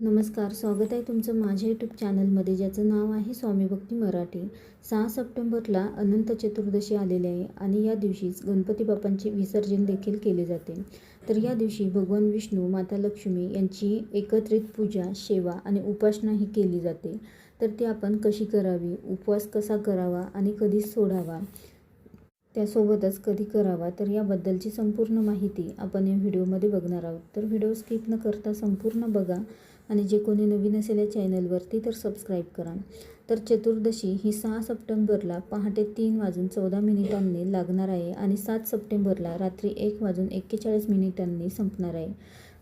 नमस्कार स्वागत आहे तुमचं माझ्या यूट्यूब चॅनलमध्ये ज्याचं नाव आहे स्वामी भक्ती मराठी. सहा सप्टेंबरला अनंत चतुर्दशी आलेली आहे आणि या दिवशीच गणपती बाप्पांचे विसर्जन देखील केले जाते. तर या दिवशी भगवान विष्णू माता लक्ष्मी यांची एकत्रित पूजा सेवा आणि उपासना ही केली जाते. तर ती आपण कशी करावी? उपवास कसा करावा आणि कधी सोडावा? त्यासोबतच कधी करावा? तर याबद्दलची संपूर्ण माहिती आपण या व्हिडिओमध्ये बघणार आहोत. तर व्हिडिओ स्किप न करता संपूर्ण बघा. आणि जे कोणी नवीन असेल या चॅनलवरती तर सबस्क्राईब करा. तर चतुर्दशी ही सहा सप्टेंबरला पहाटे तीन वाजून चौदा मिनिटांनी लागणार आहे आणि सात सप्टेंबरला रात्री एक वाजून एक्केचाळीस मिनिटांनी संपणार आहे.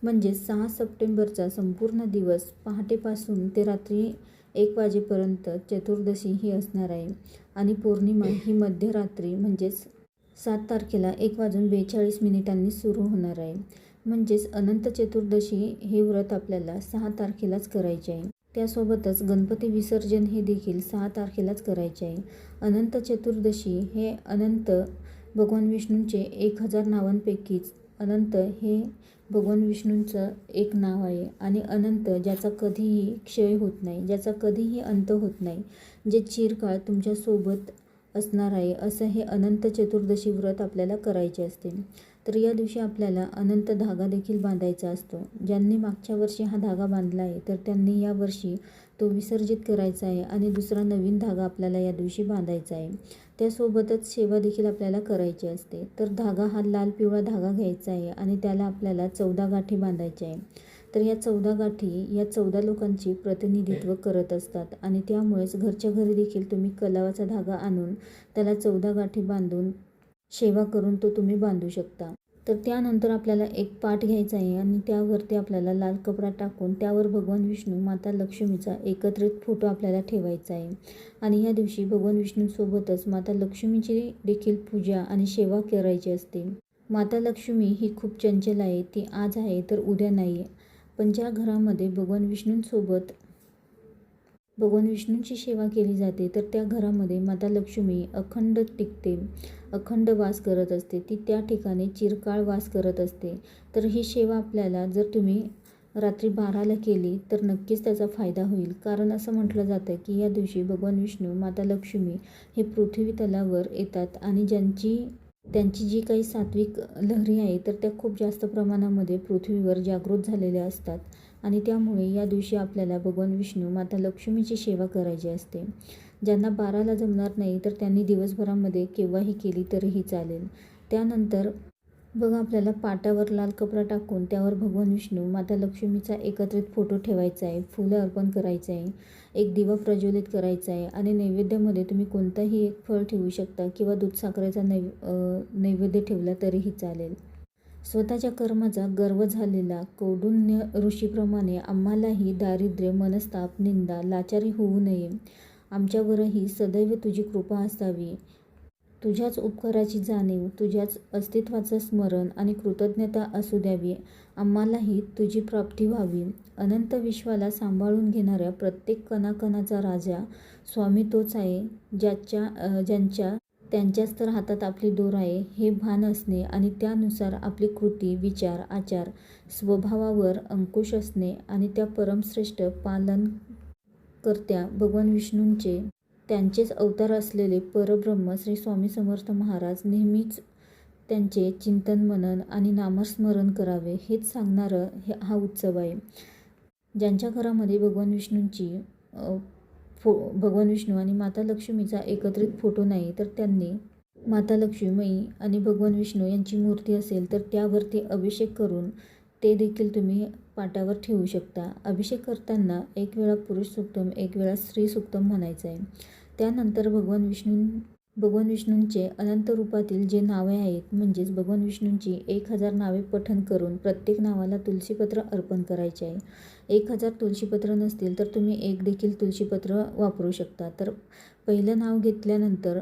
म्हणजे सहा सप्टेंबरचा संपूर्ण दिवस पहाटेपासून ते रात्री एक वाजेपर्यंत चतुर्दशी ही असणार आहे. आणि पौर्णिमा ही मध्यरात्री म्हणजेच सात तारखेला एक वाजून बेचाळीस मिनिटांनी सुरू होणार आहे. म्हणजेच अनंत चतुर्दशी हे व्रत आपल्याला सहा तारखेलाच करायचे आहे. त्यासोबतच गणपती विसर्जन हे देखील सहा तारखेलाच करायचे आहे. अनंत चतुर्दशी हे अनंत भगवान विष्णूंचे एक हजार नावांपैकीच अनंत हे भगवान विष्णूंचं एक नाव आहे आणि अनंत ज्याचा कधीही क्षय होत नाही ज्याचा कधीही अंत होत नाही जे चिरकाळ तुमच्यासोबत असणार आहे असं हे अनंत चतुर्दशी व्रत आपल्याला करायचे असते. तर या दिवशी आपल्याला अनंत धागा देखील बांधायचा असतो. ज्यांनी मागच्या वर्षी हा धागा बांधला आहे तर त्यांनी या वर्षी तो विसर्जित करायचा आहे आणि दुसरा नवीन धागा आपल्याला या दिवशी बांधायचा आहे. त्यासोबतच सेवा देखील आपल्याला करायची असते. तर धागा हा लाल पिवळा धागा घ्यायचा आहे आणि त्याला आपल्याला चौदा गाठी बांधायच्या आहे. तर या चौदा गाठी या चौदा लोकांची प्रतिनिधित्व करत असतात आणि त्यामुळेच घरच्या घरी देखील तुम्ही कलावाचा धागा आणून त्याला चौदा गाठी बांधून सेवा करून तो तुम्ही बांधू शकता. तर त्यानंतर आपल्याला एक पाट घ्यायचा आहे आणि त्यावरती आपल्याला लाल कपडा टाकून त्यावर भगवान विष्णू माता लक्ष्मीचा एकत्रित फोटो आपल्याला ठेवायचा आहे. आणि ह्या दिवशी भगवान विष्णूसोबतच माता लक्ष्मीची देखील पूजा आणि सेवा करायची असते. माता लक्ष्मी ही खूप चंचल आहे ती आज आहे तर उद्या नाही पण ज्या घरामध्ये भगवान विष्णूंसोबत भगवान विष्णूंची सेवा केली जाते तर त्या घरामध्ये माता लक्ष्मी अखंड टिकते अखंड वास करत असते. ती त्या ठिकाणी चिरकाळ वास करत असते. तर ही सेवा आपल्याला जर तुम्ही रात्री बाराला केली तर नक्कीच त्याचा फायदा होईल. कारण असं म्हटलं जातं की या दिवशी भगवान विष्णू माता लक्ष्मी हे पृथ्वी तलावर येतात आणि ज्यांची त्यांची जी काही सात्विक लहरी आहे तर त्या खूप जास्त प्रमाणामध्ये पृथ्वीवर जागृत झालेल्या असतात. आणि त्यामुळे या दिवशी आपल्याला भगवान विष्णू माता लक्ष्मीची सेवा करायची असते. ज्यांना बाराला जमणार नाही तर त्यांनी दिवसभरामध्ये केव्हाही केली तरीही चालेल. त्यानंतर बघा आपल्याला पाटावर लाल कपडा टाकून त्यावर भगवान विष्णू माता लक्ष्मीचा एकत्रित फोटो ठेवायचा आहे. फुलं अर्पण करायचं आहे. एक दिवा प्रज्वलित करायचा आहे. आणि नैवेद्यामध्ये तुम्ही कोणताही एक फळ ठेवू शकता किंवा दूध साखरेचा नै नैवेद्य ठेवला तरीही चालेल. स्वतःच्या कर्माचा गर्व झालेला कौडुण्य ऋषीप्रमाणे आम्हालाही दारिद्र्य मनस्ताप निंदा लाचारी होऊ नये. आमच्यावरही सदैव तुझी कृपा असावी. तुझ्याच उपकाराची जाणीव तुझ्याच अस्तित्वाचं स्मरण आणि कृतज्ञता असू द्यावी. आम्हालाही तुझी प्राप्ती व्हावी. अनंत विश्वाला सांभाळून घेणाऱ्या प्रत्येक कणाकणाचा राजा स्वामी तोच आहे ज्याच्या ज्यांच्या त्यांच्याच तर हातात आपली दोर आहे हे भान असणे आणि त्यानुसार आपली कृती विचार आचार स्वभावावर अंकुश असणे आणि त्या परमश्रेष्ठ पालन करत्या भगवान विष्णूंचे त्यांचेच अवतार असलेले परब्रह्म श्री स्वामी समर्थ महाराज नेहमीच त्यांचे चिंतन मनन आणि नामस्मरण करावे हेच सांगणारं हे हा उत्सव आहे. ज्यांच्या घरामध्ये भगवान विष्णूंची फो भगवान विष्णू आणि माता लक्ष्मीचा एकत्रित फोटो नाही तर त्यांनी माता लक्ष्मी आणि भगवान विष्णू यांची मूर्ती असेल तर त्यावरती अभिषेक करून ते देखील तुम्ही पाटावर ठेवू शकता. अभिषेक करताना एक वेळा पुरुष सुक्तम एक वेळा स्त्री सुक्तम म्हणायचं आहे त्यानंतर भगवान विष्णू भगवान विष्णूंचे अनंत रूपातील जे नावे आहेत म्हणजेच भगवान विष्णूंची एक हजार नावे पठण करून प्रत्येक नावाला तुलसीपत्र अर्पण करायचे आहे. एक हजार तुलसीपत्र नसतील तर तुम्ही एक देखील तुलसीपत्र वापरू शकता. तर पहिलं नाव घेतल्यानंतर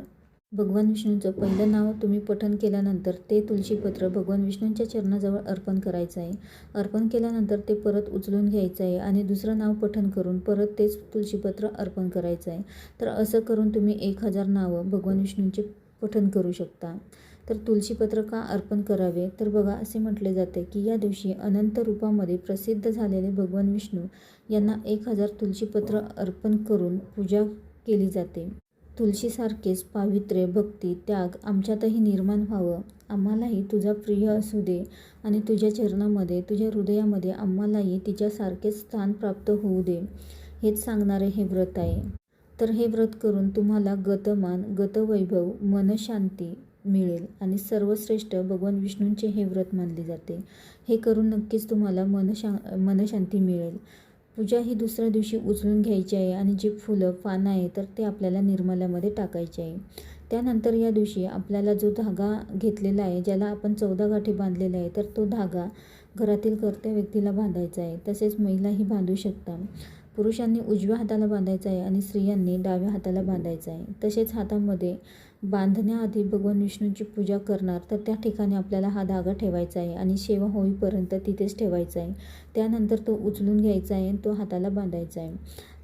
भगवान विष्णूंचं पहिलं नाव तुम्ही पठण केल्यानंतर ते तुळशीपत्र भगवान विष्णूंच्या चरणाजवळ अर्पण करायचं आहे. अर्पण केल्यानंतर ते परत उचलून घ्यायचं आहे आणि दुसरं नाव पठण करून परत तेच तुळशीपत्र अर्पण करायचं आहे. तर असं करून तुम्ही एक हजार नावं भगवान विष्णूंचे पठण करू शकता. तर तुळशीपत्र का अर्पण करावे? तर बघा असे म्हटले जाते की या दिवशी अनंत रूपामध्ये प्रसिद्ध झालेले भगवान विष्णू यांना एक हजार तुळशीपत्र अर्पण करून पूजा केली जाते. तुळशीसारखेच पावित्र्य भक्ती त्याग आमच्यातही निर्माण व्हावं. आम्हालाही तुझा प्रिय असू दे आणि तुझ्या चरणामध्ये तुझ्या हृदयामध्ये आम्हालाही तिच्यासारखेच स्थान प्राप्त होऊ दे. हेच सांगणारे हे व्रत आहे. तर हे व्रत करून तुम्हाला गतमान गतवैभव मनशांती मिळेल आणि सर्वश्रेष्ठ भगवान विष्णूंचे हे व्रत मानले जाते. हे करून नक्कीच तुम्हाला मनशा मनशांती मिळेल. पूजा ही दुसऱ्या दिवशी उचलून घ्यायची आहे आणि जे फुलं पानं आहे तर ते आपल्याला निर्मल्यामध्ये टाकायचे आहे. त्यानंतर या दिवशी आपल्याला जो धागा घेतलेला आहे ज्याला आपण चौदा गाठी बांधलेला आहे तर तो धागा घरातील कर्त्या व्यक्तीला बांधायचा आहे. तसेच महिलाही बांधू शकता पुरुषांनी उजव्या हाताला बांधायचा आहे आणि स्त्रियांनी डाव्या हाताला बांधायचा आहे. तसेच हातामध्ये बांधण्याआधी भगवान विष्णूंची पूजा करणार तर त्या ठिकाणी आपल्याला हा धागा ठेवायचा आहे आणि सेवा होईपर्यंत तिथेच ठेवायचा आहे. त्यानंतर तो उचलून घ्यायचा आहे आणि तो हाताला बांधायचा आहे.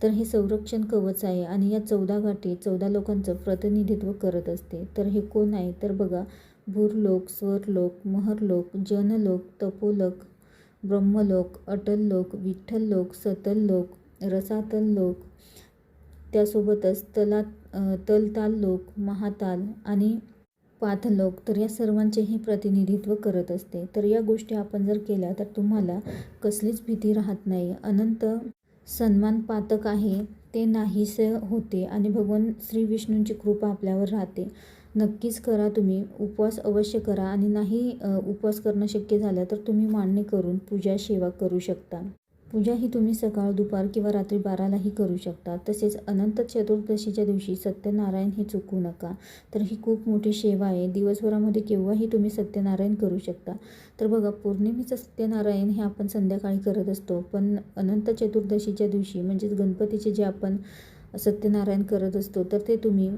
तर हे संरक्षण कवच आहे आणि या चौदा गाठी चौदा लोकांचं प्रतिनिधित्व करत असते. तर हे कोण आहे? तर बघा भूरलोक स्वरलोक महरलोक जनलोक तपोलोक ब्रह्मलोक अटल लोक विठ्ठललोक सतललोक रसातल लोक त्यासोबतच तलात तलताल लोक महाताल आणि पाथलोक तर या सर्वांचेही प्रतिनिधित्व करत असते. तर या गोष्टी आपण जर केल्या तर तुम्हाला कसलीच भीती राहत नाही. अनंत सन्मान पातक आहे ते नाहीसे होते आणि भगवान श्री विष्णूंची कृपा आपल्यावर राहते. नक्कीच करा तुम्ही उपवास अवश्य करा आणि नाही उपवास करणं शक्य झालं तर तुम्ही मांडणी करून पूजा सेवा करू शकता. पूजा ही तुम्ही सकाळ दुपार किंवा रात्री बारालाही करू शकता. तसेच अनंत चतुर्दशीच्या दिवशी सत्यनारायण हे चुकू नका. तर ही खूप मोठी सेवा आहे. दिवसभरामध्ये केव्हाही तुम्ही सत्यनारायण करू शकता. तर बघा पौर्णिमेचं सत्यनारायण हे आपण संध्याकाळी करत असतो. पण अनंत चतुर्दशीच्या दिवशी म्हणजेच गणपतीचे जे आपण सत्यनारायण करत असतो तर ते तुम्ही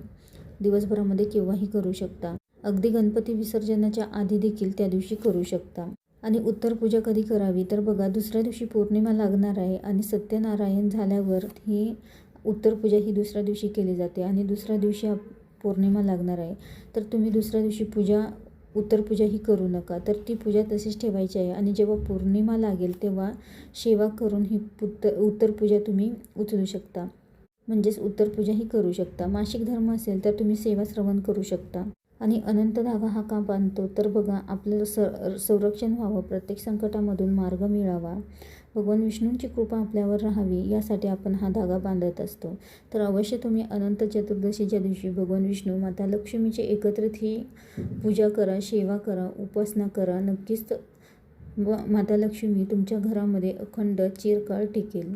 दिवसभरामध्ये केव्हाही करू शकता. अगदी गणपती विसर्जनाच्या आधी देखील त्या दिवशी करू शकता. आणि उत्तर पूजा कधी करावी? तर बघा दुसऱ्या दिवशी पौर्णिमा लागणार आहे आणि सत्यनारायण झाल्यावर ही उत्तर पूजा ही दुसऱ्या दिवशी केली जाते आणि दुसऱ्या दिवशी पौर्णिमा लागणार आहे. तर तुम्ही दुसऱ्या दिवशी पूजा उत्तर पूजा ही करू नका. तर ती पूजा तशीच ठेवायची आहे आणि जेव्हा पौर्णिमा लागेल तेव्हा सेवा करून ही उत्तर उत्तर पूजा तुम्ही उचलू शकता. म्हणजेच उत्तर पूजा ही करू शकता. मासिक धर्म असेल तर तुम्ही सेवा श्रवण करू शकता. आणि अनंत धागा हा का बांधतो? तर बघा आपल्याला स संरक्षण व्हावं प्रत्येक संकटामधून मार्ग मिळावा. भगवान विष्णूंची कृपा आपल्यावर राहावी यासाठी आपण हा धागा बांधत असतो. तर अवश्य तुम्ही अनंत चतुर्दशीच्या दिवशी भगवान विष्णू माता लक्ष्मीची एकत्रित ही पूजा करा सेवा करा उपासना करा. नक्कीच व माता लक्ष्मी तुमच्या घरामध्ये अखंड चिरकाळ टिकेल.